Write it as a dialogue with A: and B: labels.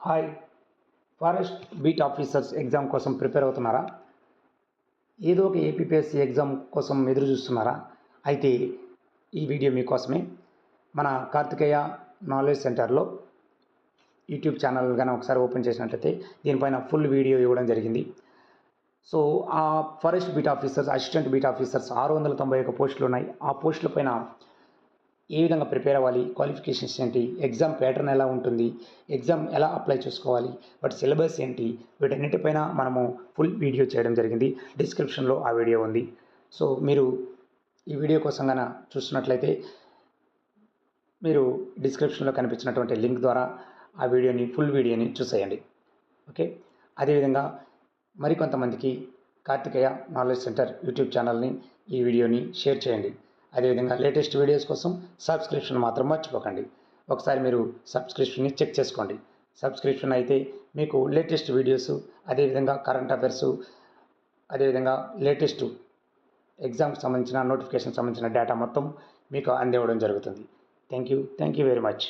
A: Hi. Forest beat officers exam కోసం prepare అవుతున్నారా? ఏదో ఒక ఏపీపీఎస్సీ ఎగ్జామ్ కోసం ఎదురు చూస్తున్నారా? అయితే ఈ వీడియో మీకోసమే. మన కార్తికేయ నాలెడ్జ్ సెంటర్లో యూట్యూబ్ ఛానల్ కానీ ఒకసారి ఓపెన్ చేసినట్లయితే దీనిపైన ఫుల్ వీడియో ఇవ్వడం జరిగింది. సో ఆ forest beat officers assistant beat officers ఆరు వందల తొంభై ఒక పోస్టులు ఉన్నాయి. ఆ పోస్టుల పైన ఏ విధంగా ప్రిపేర్ అవ్వాలి? క్వాలిఫికేషన్స్ ఏంటి? ఎగ్జామ్ ప్యాటర్న్ ఎలా ఉంటుంది? ఎగ్జామ్ ఎలా అప్లై చేసుకోవాలి? వాటి సిలబస్ ఏంటి? వీటన్నిటిపైన మనము ఫుల్ వీడియో చేయడం జరిగింది. డిస్క్రిప్షన్లో ఆ వీడియో ఉంది. సో మీరు ఈ వీడియో కోసం కనుక చూస్తున్నట్లయితే మీరు డిస్క్రిప్షన్లో కనిపించినటువంటి లింక్ ద్వారా ఆ వీడియోని ఫుల్ వీడియోని చూసేయండి. ఓకే? అదేవిధంగా మరికొంతమందికి కార్తికేయ నాలెడ్జ్ సెంటర్ యూట్యూబ్ ఛానల్ని ఈ వీడియోని షేర్ చేయండి. అదేవిధంగా లేటెస్ట్ వీడియోస్ కోసం సబ్స్క్రిప్షన్ మాత్రం మర్చిపోకండి. ఒకసారి మీరు సబ్స్క్రిప్షన్ని చెక్ చేసుకోండి. సబ్స్క్రిప్షన్ అయితే మీకు లేటెస్ట్ వీడియోస్ అదేవిధంగా కరెంట్ అఫైర్స్ అదేవిధంగా లేటెస్ట్ ఎగ్జామ్కి సంబంధించిన నోటిఫికేషన్ సంబంధించిన డేటా మొత్తం మీకు అందివ్వడం జరుగుతుంది. Thank you. Thank you very much.